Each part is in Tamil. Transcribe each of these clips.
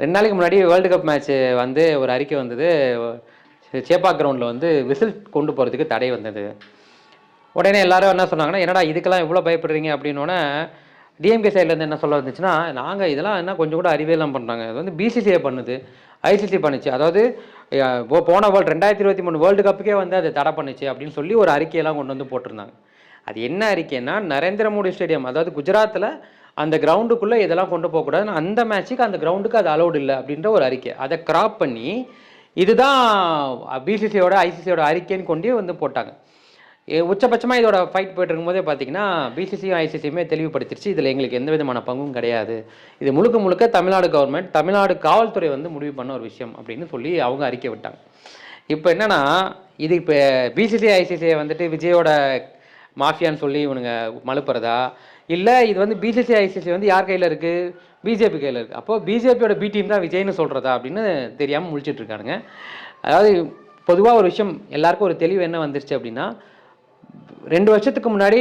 ரெண்டு நாளைக்கு முன்னாடி வேர்ல்டு கப் மேட்ச் வந்து ஒரு அறிக்கை வந்தது. சேப்பா கிரவுண்டில் வந்து விசில் கொண்டு போகிறதுக்கு தடை வந்தது. உடனே எல்லாரும் என்ன சொன்னாங்கன்னா என்னடா இதுக்கெல்லாம் இவ்வளோ பயப்படுறீங்க? அப்படின்னோடனே டிஎம்கே சைட்லேருந்து என்ன சொல்ல வந்துச்சுன்னா நாங்கள் இதெல்லாம் என்ன கொஞ்சம் கூட அறிவியலாம் பண்ணுறாங்க அது வந்து பிசிசிஐ பண்ணுது. ஐசிசி பண்ணுச்சு. அதாவது போன வேர்ல்டு ரெண்டாயிரத்தி இருபத்தி மூணு வேர்ல்டு கப்புக்கே வந்து அது தடை பண்ணுச்சு அப்படின்னு சொல்லி ஒரு அறிக்கையெல்லாம் கொண்டு வந்து போட்டிருந்தாங்க. அது என்ன அறிக்கைன்னா நரேந்திர மோடி ஸ்டேடியம் அதாவது குஜராத்தில் அந்த கிரவுண்டுக்குள்ளே இதெல்லாம் கொண்டு போகக்கூடாதுன்னு அந்த மேட்ச்சுக்கு அந்த கிரவுண்டுக்கு அது அலௌடு இல்லை அப்படின்ற ஒரு அறிக்கை. அதை கிராப் பண்ணி இதுதான் பிசிசியோட ஐசிசியோட அறிக்கைன்னு கொண்டு வந்து போட்டாங்க. உச்சபட்சமாக இதோட ஃபைட் போயிட்டு இருக்கும்போதே பார்த்தீங்கன்னா பிசிசியும் ஐசிசியுமே தெளிவுபடுத்திருச்சு. இதில் எங்களுக்கு எந்த விதமான பங்கும் கிடையாது. இது முழுக்க முழுக்க தமிழ்நாடு கவர்மெண்ட் தமிழ்நாடு காவல்துறை வந்து முடிவு பண்ண ஒரு விஷயம் அப்படின்னு சொல்லி அவங்க அறிக்கை விட்டாங்க. இப்போ என்னென்னா இது இப்போ பிசிசி ஐசிசியை வந்துட்டு விஜயோட மாஃபியான்னு சொல்லி இவனுங்க மலுப்புறதா? இல்லை இது வந்து பிசிசி ஐசிசி வந்து யார் கையில் இருக்குது பிஜேபி கையில் இருக்குது அப்போது பிஜேபியோட பி டீம் தான் விஜய்னு சொல்கிறதா அப்படின்னு தெரியாமல் முழிச்சிட்டு இருக்கானுங்க. அதாவது பொதுவாக ஒரு விஷயம் எல்லாருக்கும் ஒரு தெளிவு என்ன வந்துருச்சு அப்படின்னா ரெண்டு வருஷத்துக்கு முன்னாடி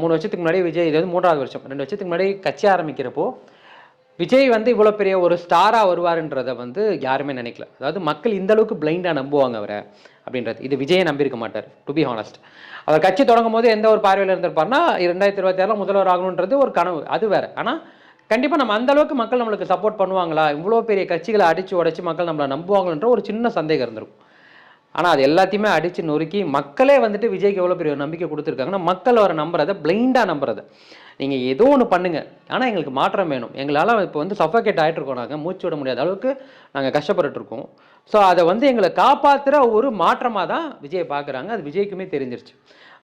மூணு வருஷத்துக்கு முன்னாடி விஜய் இது வந்து மூன்றாவது வருஷம். ரெண்டு வருஷத்துக்கு முன்னாடி கட்சி ஆரம்பிக்கிறப்போ விஜய் வந்து இவ்வளோ பெரிய ஒரு ஸ்டாராக வருவாருன்றதை வந்து யாருமே நினைக்கல. அதாவது மக்கள் இந்த அளவுக்கு பிளைண்டாக நம்புவாங்க அவரை அப்படின்றது. இது விஜயை நம்பியிருக்க மாட்டார் டு பி ஹானஸ்ட் அவர் கட்சி தொடங்கும் போது எந்த ஒரு பார்வையில் இருந்திருப்பார்னா ரெண்டாயிரத்தி இருபத்தி ஆறில் முதல்வர் ஆகணுன்றது ஒரு கனவு. அது வேற. ஆனால் கண்டிப்பாக நம்ம அந்த அளவுக்கு மக்கள் நம்மளுக்கு சப்போர்ட் பண்ணுவாங்களா? இவ்வளோ பெரிய கட்சிகளை அடித்து உடைச்சி மக்கள் நம்மளை நம்புவாங்கன்ற ஒரு சின்ன சந்தேகம் இருந்திருக்கும். ஆனால் அது எல்லாத்தையுமே அடித்து நொறுக்கி மக்களே வந்துட்டு விஜய்க்கு எவ்வளோ பெரிய ஒரு நம்பிக்கை கொடுத்துருக்காங்கன்னா மக்கள் அவரை நம்புறதை பிளைண்டாக நம்புறதை. நீங்கள் ஏதோ ஒன்று பண்ணுங்கள் ஆனால் எங்களுக்கு மாற்றம் வேணும். எங்களால் இப்போ வந்து சஃபகேட் ஆகிட்டுருக்கோம் நாங்கள் மூச்சு விட முடியாத அளவுக்கு நாங்கள் கஷ்டப்பட்டுட்டுருக்கோம். ஸோ அதை வந்து எங்களை காப்பாற்றுற ஒரு மாற்றமாக தான் விஜய் பார்க்குறாங்க. அது விஜய்க்குமே தெரிஞ்சிருச்சு.